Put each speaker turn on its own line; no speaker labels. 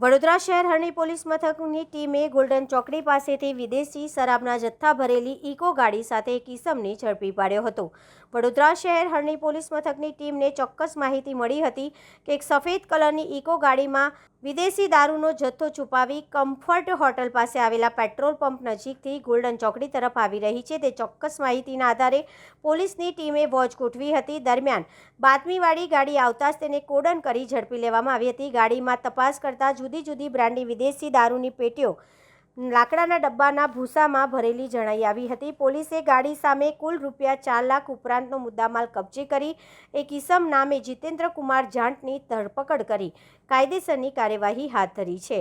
વડોદરા શહેર હરણી પોલીસ મથકની ટીમે ગોલ્ડન ચોકડી પાસેથી વિદેશી શરાબના જથ્થા ભરેલી ઇકો ગાડી સાથે એક ઇસમને ઝડપી પાડ્યો હતો. વડોદરા શહેર હરણી પોલીસ મથકની ટીમને ચોક્કસ માહિતી મળી હતી કે એક સફેદ કલરની ઇકો ગાડીમાં વિદેશી દારૂનો જથ્થો છુપાવી કમ્ફર્ટ હોટલ પાસે આવેલા પેટ્રોલ પંપ નજીકથી ગોલ્ડન ચોકડી તરફ આવી રહી છે. તે ચોક્કસ માહિતીના આધારે પોલીસની ટીમે વોચ ગોઠવી હતી. દરમિયાન બાતમીવાળી ગાડી આવતા જ તેને કોડન કરી ઝડપી લેવામાં આવી હતી. ગાડીમાં તપાસ કરતાં જુદી જુદી બ્રાન્ડની વિદેશી દારૂની પેટીઓ લાકડાના ડબ્બાના ભૂસામાં ભરેલી જણાઈ આવી હતી. પોલીસે ગાડી સામે કુલ રૂપિયા ચાર લાખ ઉપરાંતનો મુદ્દામાલ કબજે કરી, એક ઇસમ નામે જીતેન્દ્ર કુમાર જાંટની ધરપકડ કરી, કાયદેસરની કાર્યવાહી હાથ ધરી છે.